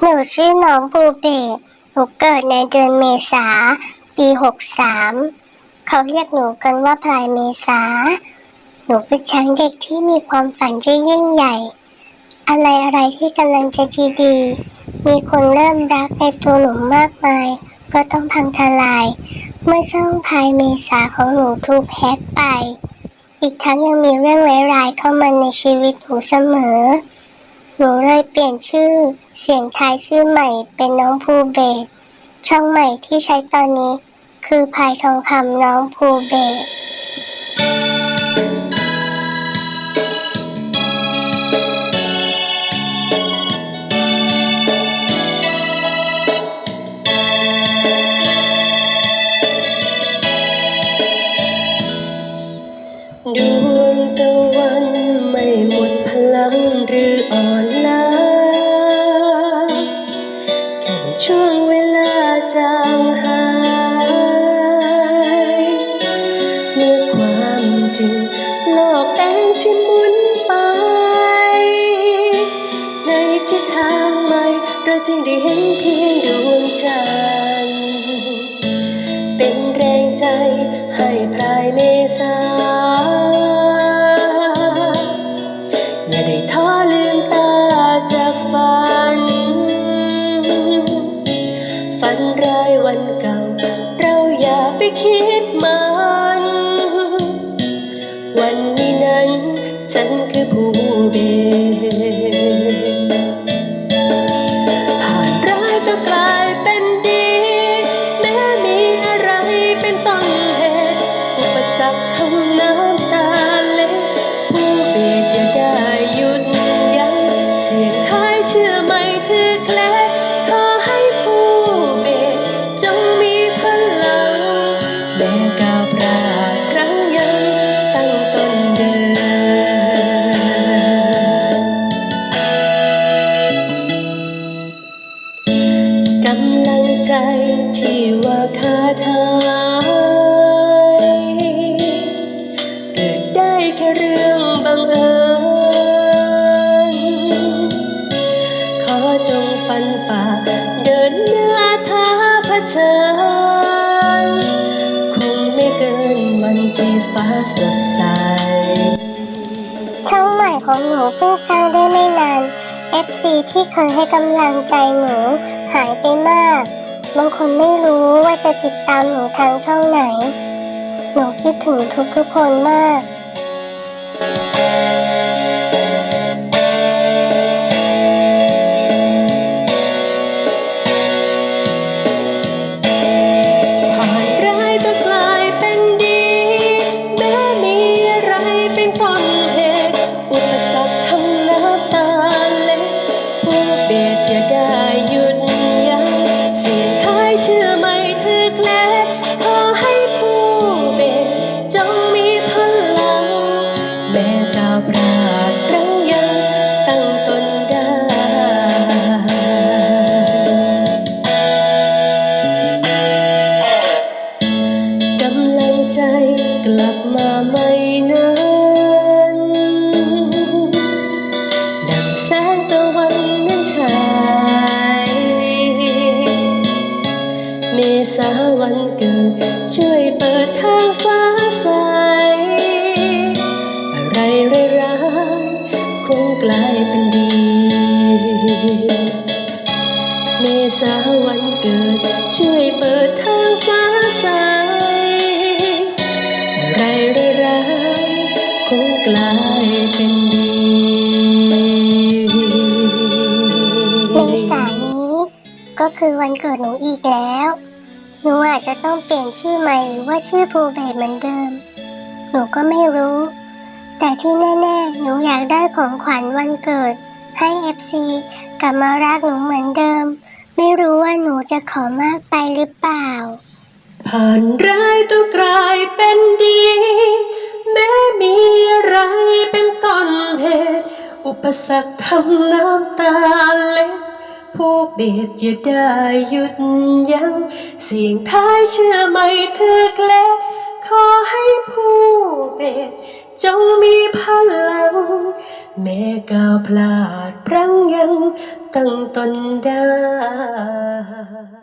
หนูชื่อน้องบูเบตหนูเกิดในเดือนเมษา ปีหกสามเขาเรียกหนูกันว่าพลายเมษา หนูเป็นช้างเด็กที่มีความฝันที่ยิ่งใหญ่ อะไรอะไรที่กำลังจะดีดีๆมีคนเริ่มรักในตัวหนูมากมาย ก็ต้องพังทลาย เมื่อช่องพายเมษาของหนูถูกแฮกไป อีกทั้งยังมีเรื่องร้ายๆเข้ามาในชีวิตหนูเสมอ หนูเลยเปลี่ยนชื่อ เสียงไทายชื่อใหม่เป็นน้องภูเบศช่องใหม่ที่ใช้ตอนนี้ คือพายทองคำน้องภูเบศดวงตะางหายเมื่อความจริงโลกเองที่หมุนไป ในทิศทางใหม่เราจึงได้เห็นเพียงดวงจันทร์เป็นแรงใจให้พลายเมษาอย่า นร้ายวันเก่า เราอย่าไปคิดมัน วันนี้นั้น ฉันคือผู้เบ จงฟันฝ่า เดินหน้าท้าเผชิญคงไม่เกินวันที่ฟ้าสดใส ช่องใหม่ของหนูเพิ่งสร้างได้ไม่นาน FC ที่เคยให้กำลังใจหนูหายไปมาก บางคนไม่รู้ว่าจะติดตามหนูทางช่องไหน หนูคิดถึงทุกๆคนมาก มาไม่นานดังแสงตะวันนั้นฉายเมษาวันเกิดช่วยเปิดทางฟ้าใสอะไรร้ายๆคงกลายเป็นดี เมษาวันเกิดช่วยเปิด ก็คือวันเกิดหนูอีกแล้ว หนูอาจจะต้องเปลี่ยนชื่อใหม่หรือว่าชื่อภูเบศเหมือนเดิม หนูก็ไม่รู้ แต่ที่แน่ๆ หนูอยากได้ของขวัญวันเกิด ให้ FC กลับมารักหนูเหมือนเดิม ไม่รู้ว่าหนูจะขอมากไปหรือเปล่า ผ่านร้ายต้องกลายเป็นดี แม้มีอะไรเป็นต้นเหตุ อุปสรรคทำน้ำตา ผู้เบียดอย่าได้หยุดยั้งเสียงท้ายเชื่อไหมเธอเกล้ขอให้ผู้เบียดจงมีพลัง แม้ก้าวพลาดพรั้งยังตั้งตนได้